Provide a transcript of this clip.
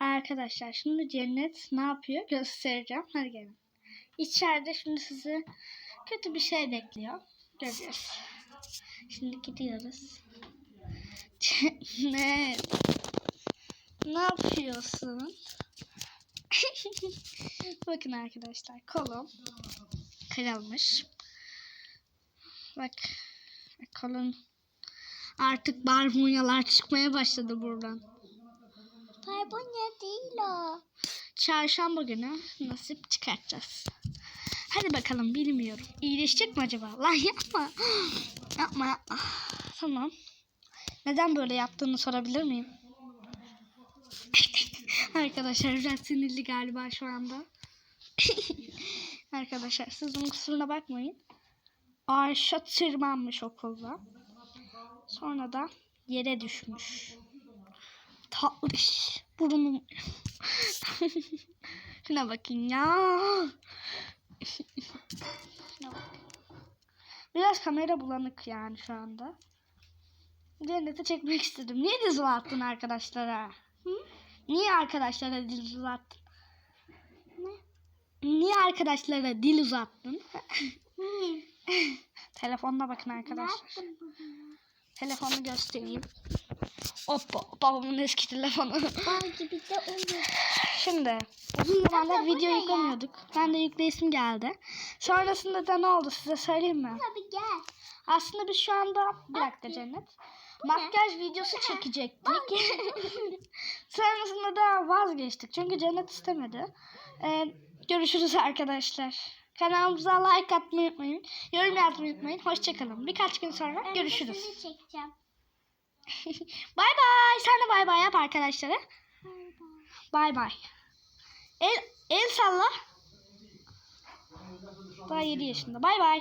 Arkadaşlar şimdi Cennet ne yapıyor göstereceğim. Hadi gelin. İçeride şimdi sizi kötü bir şey bekliyor. Göreceğiz. Şimdi gidiyoruz. Cennet. Ne yapıyorsun? Bakın arkadaşlar kolum kırılmış. Bak kolun artık barbunyalar çıkmaya başladı buradan. Barbunya değil o. Çarşamba günü nasip çıkartacağız. Hadi bakalım bilmiyorum. İyileşecek mi acaba? Lan yapma. yapma. Tamam. Neden böyle yaptığını sorabilir miyim? Arkadaşlar biraz sinirli galiba şu anda. Arkadaşlar siz bunun kusuruna bakmayın. Arşa tırmanmış okulda. Sonra da yere düşmüş. Tatlış. Burnum. Şuna bakın ya. Şuna bak. Biraz kamera bulanık yani şu anda. Cennete çekmek istedim. Niye diz attın arkadaşlara? Hı? Niye arkadaşlara dil uzattın? Ne? Niye arkadaşlara dil uzattın? Telefonuna bakın arkadaşlar. Telefonu göstereyim. Hoppa babamın eski telefonu. Bal gibi de. Şimdi uzun zamandır video yüklemiyorduk. Ben de yükleyesim geldi. Sonrasında da ne oldu size söyleyeyim mi? Tabii gel. Aslında biz şu anda bir dakika Cennet. Makyaj videosu çekecektik. Sonrasında da vazgeçtik. Çünkü Cennet istemedi. Ee, görüşürüz arkadaşlar. Kanalımıza like atmayı unutmayın. Yorum yazmayı unutmayın. Hoşçakalın. Birkaç gün sonra Ben görüşürüz. seni çekeceğim. Bay bay. Sen de bay bay yap arkadaşlara. Bay bay. El, el salla. Daha 7 yaşında. Bay bay.